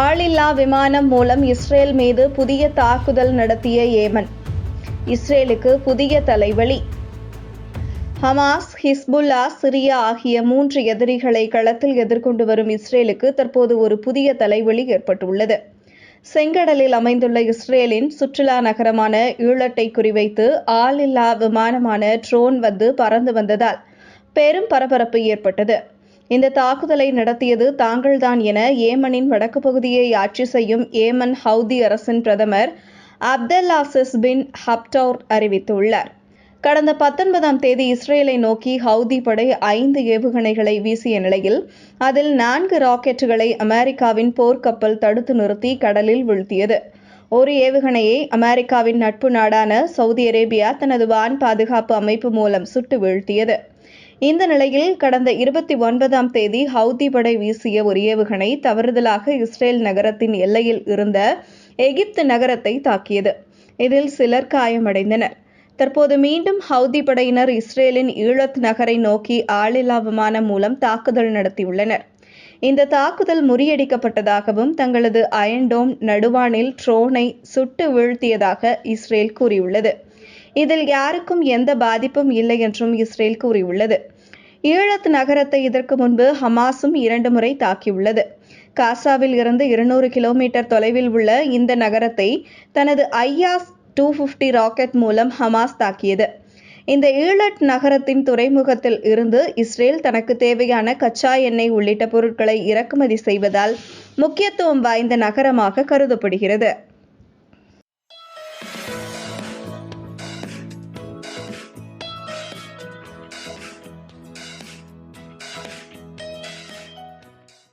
ஆளில்லா விமானம் மூலம் இஸ்ரேல் மீது புதிய தாக்குதல் நடத்திய ஏமன். இஸ்ரேலுக்கு புதிய தலைவலி. ஹமாஸ் ஹிஸ்புல்லா சிரியா ஆகிய மூன்று எதிரிகளை களத்தில் எதிர்கொண்டு வரும் இஸ்ரேலுக்கு தற்போது ஒரு புதிய தலைவலி ஏற்பட்டுள்ளது. செங்கடலில் அமைந்துள்ள இஸ்ரேலின் சுற்றுலா நகரமான ஈழட்டை குறிவைத்து ஆளில்லா விமானமான ட்ரோன் வந்து பறந்து வந்ததால் பெரும் பரபரப்பு ஏற்பட்டது. இந்த தாக்குதலை நடத்தியது தாங்கள்தான் என ஏமனின் வடக்கு பகுதியை ஆட்சி செய்யும் ஏமன் ஹவுதி அரசின் பிரதமர் அப்தல்லாசிஸ் பின் ஹப்டவுர் அறிவித்துள்ளார். கடந்த பத்தொன்பதாம் தேதி இஸ்ரேலை நோக்கி ஹவுதி படை ஐந்து ஏவுகணைகளை வீசிய நிலையில் அதில் நான்கு ராக்கெட்டுகளை அமெரிக்காவின் போர்க்கப்பல் தடுத்து நிறுத்தி கடலில் வீழ்த்தியது. ஒரு ஏவுகணையை அமெரிக்காவின் நட்பு நாடான சவுதி அரேபியா தனது வான் பாதுகாப்பு அமைப்பு மூலம் சுட்டு வீழ்த்தியது. இந்த நிலையில் கடந்த இருபத்தி ஒன்பதாம் தேதி ஹவுதி படை வீசிய ஒரு ஏவுகணை தவறுதலாக இஸ்ரேல் நகரத்தின் எல்லையில் இருந்த எகிப்து நகரத்தை தாக்கியது. இதில் சிலர் காயமடைந்தனர். தற்போது மீண்டும் ஹவுதி படையினர் இஸ்ரேலின் ஈழத் நகரை நோக்கி ஆளில்லா விமானம் மூலம் தாக்குதல் நடத்தியுள்ளனர். இந்த தாக்குதல் முறியடிக்கப்பட்டதாகவும் தங்களது அயன்டோம் நடுவானில் ட்ரோனை சுட்டு வீழ்த்தியதாக இஸ்ரேல் கூறியுள்ளது. இதில் யாருக்கும் எந்த பாதிப்பும் இல்லை என்றும் இஸ்ரேல் கூறியுள்ளது. ஈழத் நகரத்தை இதற்கு முன்பு ஹமாஸும் இரண்டு முறை தாக்கியுள்ளது. காசாவில் இருந்து இருநூறு கிலோமீட்டர் தொலைவில் உள்ள இந்த நகரத்தை தனது ஐயாஸ் டூ ஃபிஃப்டி ராக்கெட் மூலம் ஹமாஸ் தாக்கியது. இந்த ஈழட் நகரத்தின் துறைமுகத்தில் இருந்து இஸ்ரேல் தனக்கு தேவையான கச்சா எண்ணெய் உள்ளிட்ட பொருட்களை இறக்குமதி செய்வதால் முக்கியத்துவம் வாய்ந்த நகரமாக கருதப்படுகிறது.